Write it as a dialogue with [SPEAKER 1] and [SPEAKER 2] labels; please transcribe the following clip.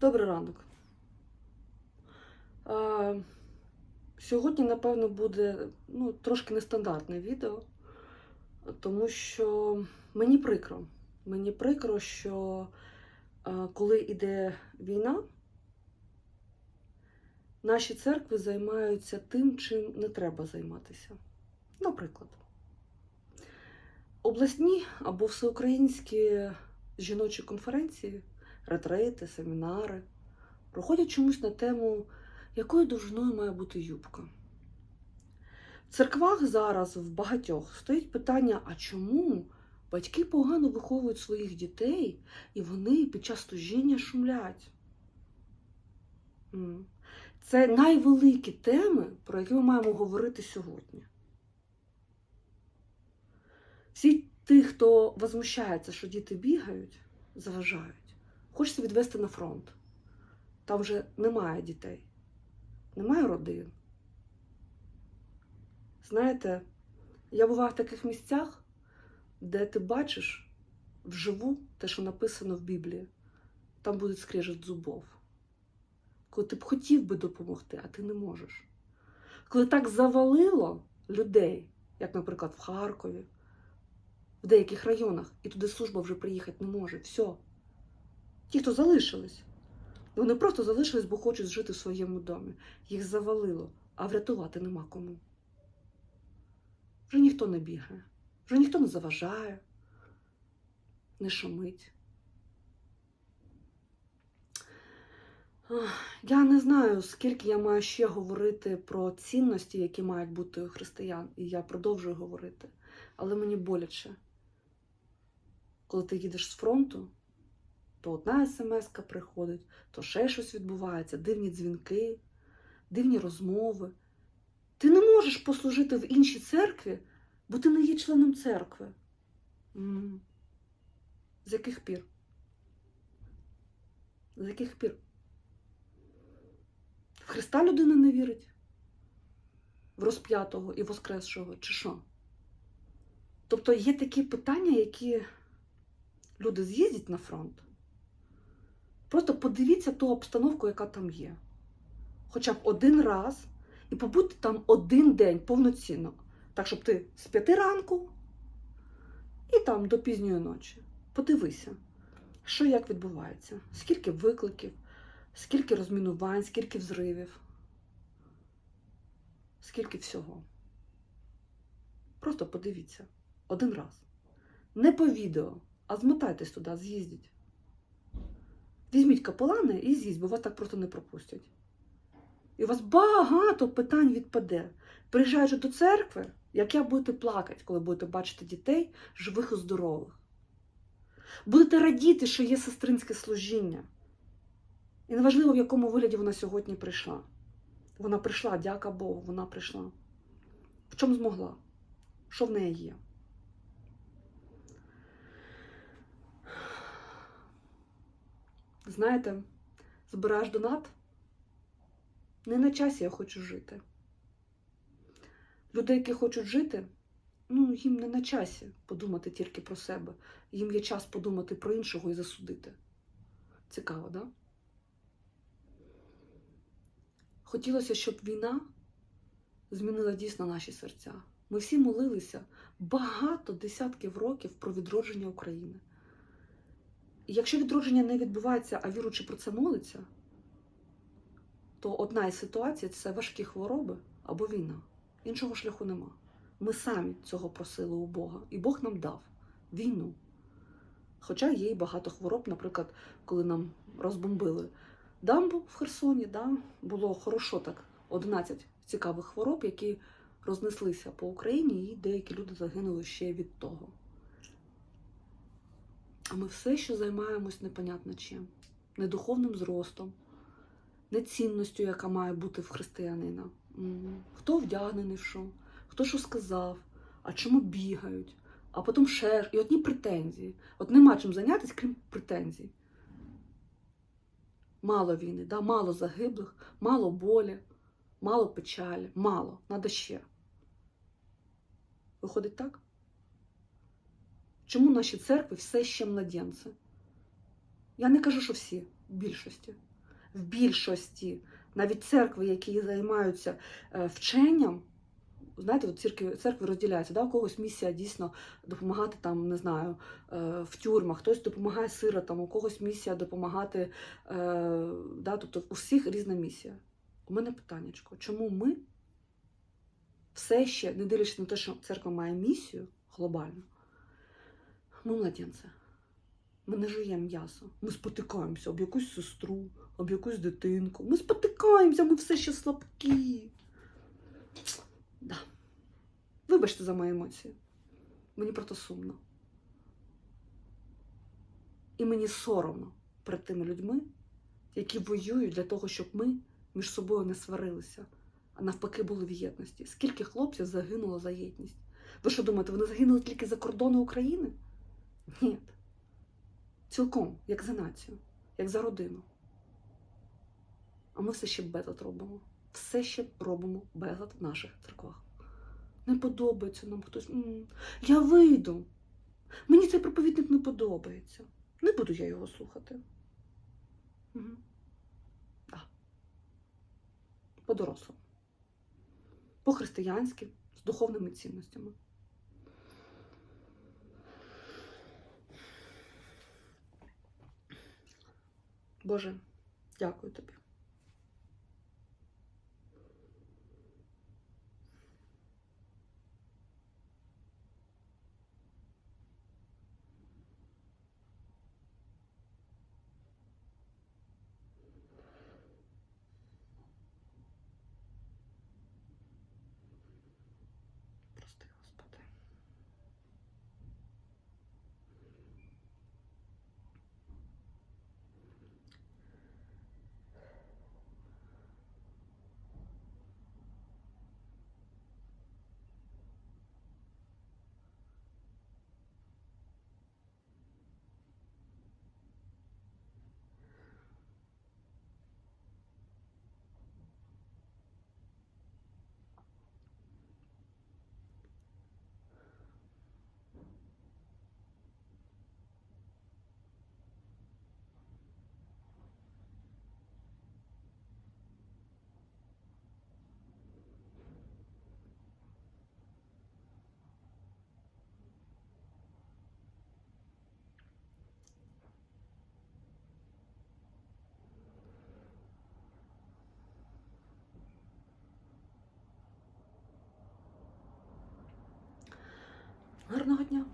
[SPEAKER 1] Добрий ранок. А, сьогодні, напевно, буде ну, трошки нестандартне відео, тому що мені прикро. Мені прикро, що а, коли йде війна, наші церкви займаються тим, чим не треба займатися. Наприклад, обласні або всеукраїнські жіночі конференції ретрити, семінари проходять чомусь на тему, якою довжиною має бути юбка. В церквах зараз в багатьох стоїть питання: а чому батьки погано виховують своїх дітей і вони під час служіння шумлять? Це найвеликі теми, про які ми маємо говорити сьогодні. Всі ті, хто возмущається, що діти бігають, заважають. Хочеться відвести на фронт. Там вже немає дітей, немає родин. Знаєте, я буваю в таких місцях, де ти бачиш вживу те, що написано в Біблії. Там буде скрежет зубов. Коли ти б хотів би допомогти, а ти не можеш. Коли так завалило людей, як, наприклад, в Харкові, в деяких районах, і туди служба вже приїхати не може. Все. Ті, хто залишились, вони просто залишились, бо хочуть жити в своєму домі. Їх завалило, а врятувати нема кому. Вже ніхто не бігає, вже ніхто не заважає, не шумить. Я не знаю, скільки я маю ще говорити про цінності, які мають бути у християн, і я продовжую говорити. Але мені боляче, коли ти їдеш з фронту, то одна смс приходить, то ще щось відбувається, дивні дзвінки, дивні розмови. Ти не можеш послужити в іншій церкві, бо ти не є членом церкви. З яких пір? З яких пір? В Христа людина не вірить? В розп'ятого і воскресшого, чи що? Тобто є такі питання, які люди з'їздять на фронт. Просто подивіться ту обстановку, яка там є. Хоча б один раз і побудьте там один день повноцінно. Так, щоб ти з п'яти ранку і там до пізньої ночі. Подивися, що як відбувається, скільки викликів, скільки розмінувань, скільки взривів, скільки всього. Просто подивіться один раз. Не по відео, а змотайтесь туди, з'їздіть. Візьміть капелани і з'їсть, бо вас так просто не пропустять. І у вас багато питань відпаде. Приїжджаючи до церкви, як я будете плакати, коли будете бачити дітей живих і здорових. Будете радіти, що є сестринське служіння. І неважливо, в якому вигляді вона сьогодні прийшла. Вона прийшла, дяка Богу, вона прийшла. В чому змогла? Що в неї є? Знаєте, збираєш донат? Не на часі я хочу жити. Люди, які хочуть жити, ну, їм не на часі подумати тільки про себе. Їм є час подумати про іншого і засудити. Цікаво, да? Хотілося, щоб війна змінила дійсно наші серця. Ми всі молилися багато десятків років про відродження України. Якщо відродження не відбувається, а віруючи про це молиться, то одна із ситуацій це важкі хвороби або війна. Іншого шляху нема. Ми самі цього просили у Бога, і Бог нам дав війну. Хоча є і багато хвороб, наприклад, коли нам розбомбили дамбу в Херсоні, да, було хорошо так 11 цікавих хвороб, які рознеслися по Україні, і деякі люди загинули ще від того. А ми все ще займаємось непонятно чим. Не духовним зростом, не цінністю, яка має бути в християнина. Хто вдягнений в що, хто що сказав, а чому бігають, а потім ж- і одні претензії. От нема чим зайнятися, крім претензій. Мало війни, да? мало загиблих, мало болі, мало печалі, мало, надо ще. Виходить так? Чому наші церкви все ще младенці? Я не кажу, що всі, в більшості. в більшості, навіть церкви, які займаються е, вченням, знаєте, от церкви, церкви розділяються, да? у когось місія дійсно допомагати там, не знаю, е, в тюрмах, хтось допомагає сиротам, у когось місія допомагати, е, да? тобто у всіх різна місія. У мене питаннячко, чому ми все ще, не дивлячись на те, що церква має місію глобальну, ми младенці. Ми не жуємо м'ясо. Ми спотикаємося об якусь сестру, об якусь дитинку. Ми спотикаємося, ми все ще слабкі. Да. Вибачте за мої емоції. Мені просто сумно. І мені соромно перед тими людьми, які воюють для того, щоб ми між собою не сварилися, а навпаки були в єдності. Скільки хлопців загинуло за єдність? Ви що думаєте, вони загинули тільки за кордони України? Ні. Цілком, як за націю, як за родину. А ми все ще безлад робимо. Все ще робимо безлад в наших церквах. Не подобається нам хтось. Я вийду. Мені цей проповідник не подобається. Не буду я його слухати. Угу. Да. По-дорослому. По-християнськи, з духовними цінностями. Боже, дякую тобі. Гарного дня!